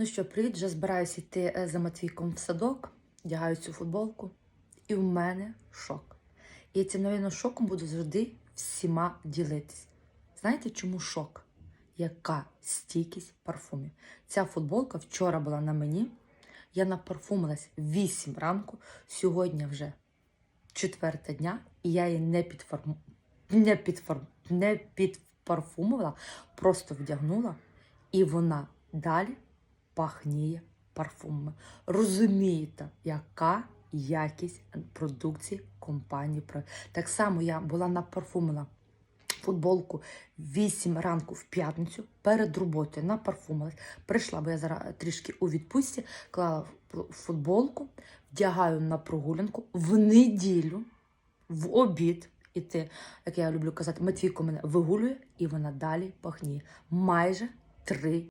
Ну що, привіт, вже збираюся йти е, за Матвійком в садок, вдягаю цю футболку, і в мене шок. І цим, навіть, шоком буду завжди всіма ділитись. Знаєте, чому шок? Яка стійкість парфумів? Ця футболка вчора була на мені. Я напарфумилась 8 ранку, сьогодні вже четверта дня, і я її не підформ... не, підформ... не підпарфумувала, просто вдягнула, і вона далі пахніє парфумами. Розумієте, яка якість продукції компанії. Так само я була напарфумила футболку 8 ранку в п'ятницю перед роботою напарфумилась. Прийшла, бо я зараз трішки у відпустці, клала футболку, вдягаю на прогулянку в неділю, в обід. Іти, як я люблю казати, Матвійко мене вигулює, і вона далі пахніє майже три